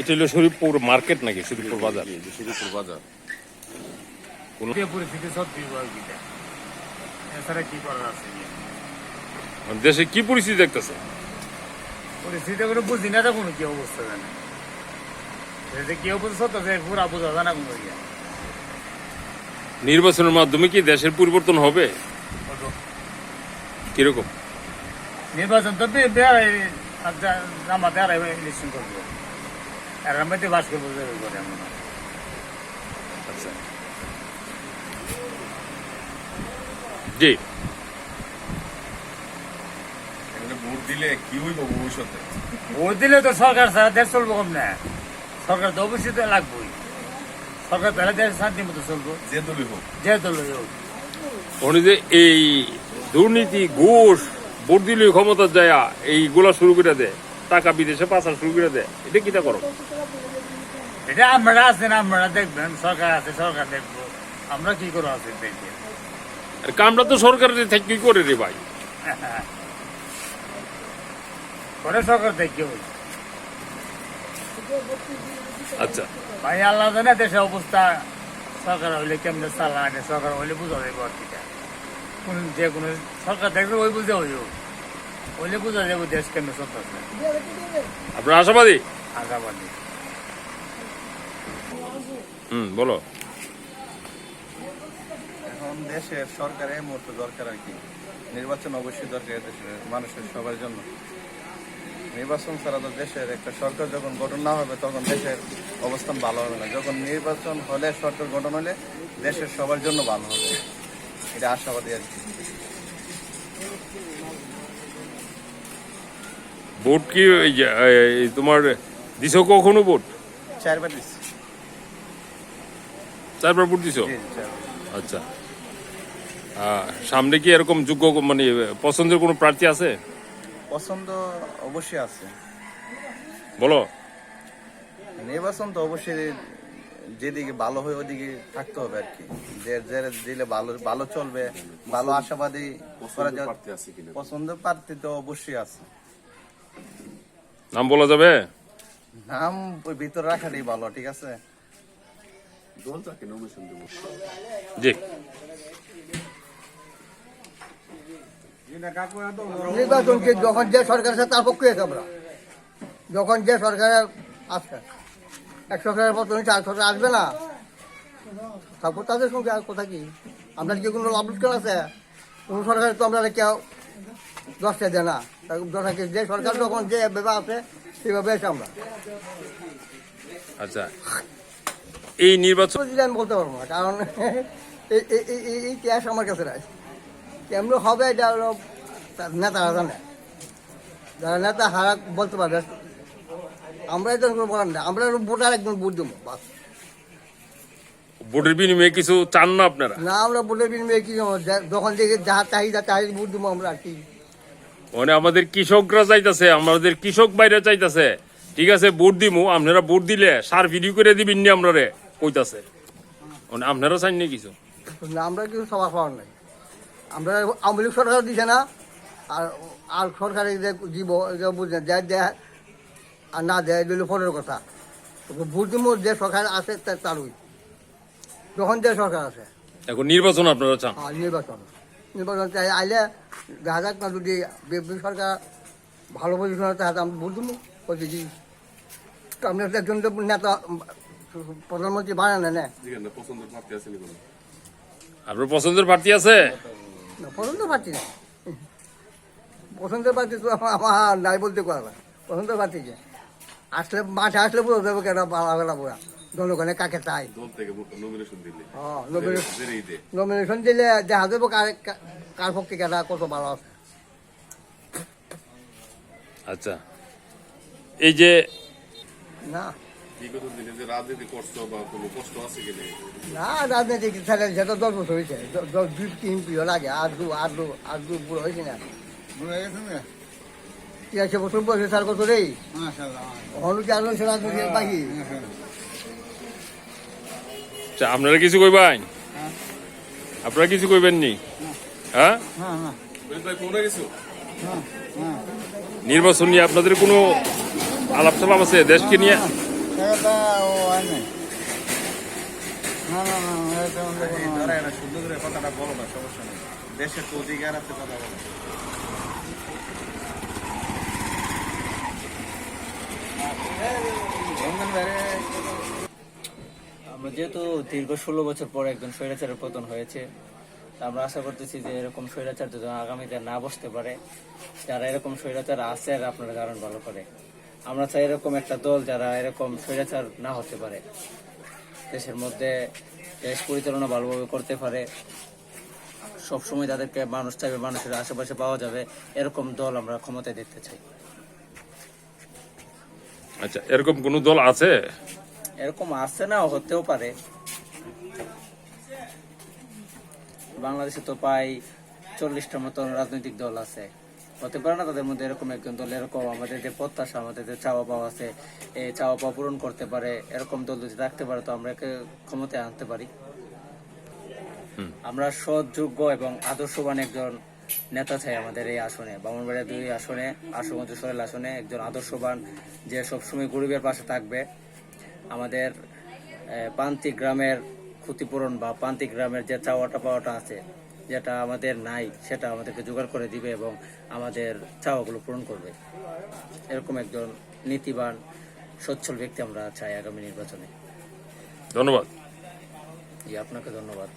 এটা হলো শরীফপুর মার্কেট নাকি? শরীফপুর বাজার? জি, বাজার। পরিস্থিতি এছাড়া কি করার আছে? মানে দেশে কি পরিস্থিতি দেখতেছে? পরিস্থিতি করে বুঝি না কি অবস্থা জানে? যে কি অবস্থা তো যে পুরা বোঝা যায় না কোনো ইয়ে। নির্বাচনের মাধ্যমে কি দেশের পরিবর্তন হবে? কীরকম? নির্বাচন তো জামাতে আর ইলেকশন করব। আর তো বাস করব করে আচ্ছা জি। ভোট দিলে কি হইব ভবিষ্যতে? ভোট দিলে তো সরকার ছাড়া দেশ চলবো কম না সরকার তো অবশ্যই তো লাগবেই। সরকার তাহলে দেশ শান্তি মতো চলবো। যে দলই হোক। যে দল হোক। উনি যে এই দুর্নীতি ঘুষ ভোট দিলে ক্ষমতা যায় এইগুলা শুরু করে দেয় টাকা বিদেশে পাচার শুরু করে দেয়। এটা কিটা করো? এটা আমরা আছেন আপনারা দেখবেন সরকার আছে সরকার দেখব। আমরা কি করে আছি দেখি আর কামটা তো সরকারের থেকে করে রে ভাই। পরে সরকার আচ্ছা। ভাই আল্লাহ জানে দেশের অবস্থা। সরকার হইলে কেমনে চালানে সরকার হইলে বুঝা যাবে আর কিটা। কোন যে কোনো সরকার দেখবে ওই বুঝে হইও হইলে বুঝা যাবে দেশ কেমনে চলতেছে। আপনার আশাবাদী? আগাবাদী হুম বলো। এখন দেশের সরকারের এই মুহূর্তে দরকার আর কি। নির্বাচন অবশ্যই দরকার দেশের মানুষের সবার জন্য। নির্বাচন ছাড়া তো দেশের একটা সরকার যখন গঠন না হবে তখন দেশের অবস্থান ভালো হবে না। যখন নির্বাচন হলে সরকার গঠন হলে দেশের সবার জন্য ভালো হবে। এটা আশাবাদী আর কি। ভোট কি তোমার দিছ কখনো ভোট? চারবার দিচ্ছি চারবার ভোট দিছ। আচ্ছা। সামনে কি এরকম যোগ্য মানে পছন্দের কোনো প্রার্থী আছে? পছন্দ অবশ্যই আছে। বলো। নির্বাচন তো অবশ্যই যেদিকে ভালো হয় ওদিকে থাকতে হবে আর কি। যে দিলে ভালো ভালো চলবে ভালো আশাবাদী পছন্দ প্রার্থী তো অবশ্যই আছে। নাম বলা যাবে? নাম ওই ভিতর রাখাটাই ভালো ঠিক আছে? জি। নির্বাচনকে যখন যে সরকার আছে তার পক্ষে আছি আমরা। যখন যে সরকারের আসবে এক সরকারের পর তুমি চার সরকার আসবে না তারপর তাদের সঙ্গে আর কথা কি? আপনার কি কোনো লাভ লোকসান আছে? কোনো সরকার তো আমরা কেউ দশটা দেয় না দশটা কি যে সরকার যখন যে ভাবে আছে সেভাবে আছে আমরা। আচ্ছা। এই নির্বাচন আমি বলতে পারব না কারণ এই ইতিহাস আমার কাছে নাই। কেমন হবে এটা হলো তার নেতারা জানে। যারা নেতা হারা বলতে পারবে আমরা এটা কোনো বলার না আমরা ভোটার একজন ভোট দেবো বাস। ভোটের বিনিময়ে কিছু চান না আপনারা? না আমরা ভোটের বিনিময়ে কি করব? যা- যখন থেকে যাহা চাহিদা তাই ভোট দেবো আমরা আর কি। মানে আমাদের কৃষকরা চাইতেছে আমাদের কৃষক বাইরে চাইতেছে। ঠিক আছে ভোট দিমু আপনারা ভোট দিলে সার ভিডিও করে দিবেন নি আপনারে কইতাছে। মানে আপনারা চান না কিছু? না আমরা কিছু সবার পাওয়ার নাই। আমরা আওয়ামী লীগ সরকার দিছে না আর আর সরকারে যে দিব বুঝলেন যা দেয় আর না দেয় দিল ফোনের কথা। তবে ভোট দিব যে সরকার আছে তারই। যখন যে সরকার আছে। এখন নির্বাচন আপনারা চান? আর নির্বাচন। নির্বাচন চাই আইলে দেখা যাক না যদি বিএনপি সরকার ভালো পজিশনে থাকে আমি বলছি কি আপনি একজন তো নেতা প্রধানমন্ত্রী বানান না যেখানে পছন্দের প্রার্থী আছে কিনা? আপনার পছন্দের প্রার্থী আছে? না না। পছন্দের পাচ্ছি তো আমার- নাই বলতে পারা না। পছন্দের পাচ্ছি যে। আসলে মাঠে আসলে পুরো দেবো কেন পালা গেলা পুরা জনগণে কাকে চাই নমিনেশন দিলে। হ্যাঁ দেখা দেবো কার কা- কার পক্ষে কেনা কত ভালো আছে। আচ্ছা। এই যে না। রাজনীতি করছ বা কোনো কষ্ট আছে কিনা না রাজনৈতিক ছেলে সেটা দশ বছর হয়েছে দ- দ- দুই তিন পিও লাগে। আর দু আর দু আর দু বুড়ো হয়েছে না। তিরাশি বছর বয়সে চার অনু বাকি। আচ্ছা, আপনারা কিছু কইবেন আপনারা কিছু কইবেন নি হ্যাঁ ভাই নির্বাচন নিয়ে আপনাদের কোনো আলাপ সালাপ আছে দেশকে নিয়ে হয় হয় দেশের তো অধিকার আছে কথা বলো আমরা যেহেতু দীর্ঘ ষোলো বছর পর একজন স্বৈরাচারের পতন হয়েছে আমরা আশা করতেছি যে এরকম স্বৈরাচার যদি আগামীতে না বসতে পারে। যারা এরকম স্বৈরাচার আছে আর আপনারা কারণ ভালো করে। আমরা চাই এরকম একটা দল যারা এরকম স্বৈরাচার না হতে পারে। দেশের মধ্যে দেশ পরিচালনা ভালোভাবে করতে পারে। সবসময় তাদেরকে মানুষ চাইবে, মানুষের আশেপাশে পাওয়া যাবে। এরকম দল আমরা ক্ষমতায় দেখতে চাই। আচ্ছা এরকম কোন দল আছে? এরকম আসছে না হতেও পারে। বাংলাদেশে তো প্রায় চল্লিশটার মতন রাজনৈতিক দল আছে। হতে পারে না তাদের মধ্যে এরকম একজন দল এরকম আমাদের যে প্রত্যাশা আমাদের যে চাওয়া পাওয়া আছে এই চাওয়া পাওয়া পূরণ করতে পারে এরকম দল যদি থাকতে পারে তো আমরা একে ক্ষমতায় আনতে পারি। আমরা সৎ যোগ্য এবং আদর্শবান একজন নেতা চাই আমাদের এই আসনে বামনবাড়িয়া দুই আসনে আশুগঞ্জ সরেল আসনে একজন আদর্শবান যে সবসময় গরিবের পাশে থাকবে। আমাদের প্রান্তিক গ্রামের ক্ষতিপূরণ বা প্রান্তিক গ্রামের যে চাওয়াটা পাওয়াটা আছে যেটা আমাদের নাই সেটা আমাদেরকে জোগাড় করে দিবে এবং আমাদের চাওয়াগুলো পূরণ করবে। এরকম একজন নীতিবান সচ্ছল ব্যক্তি আমরা চাই আগামী নির্বাচনে। ধন্যবাদ। জি আপনাকে ধন্যবাদ।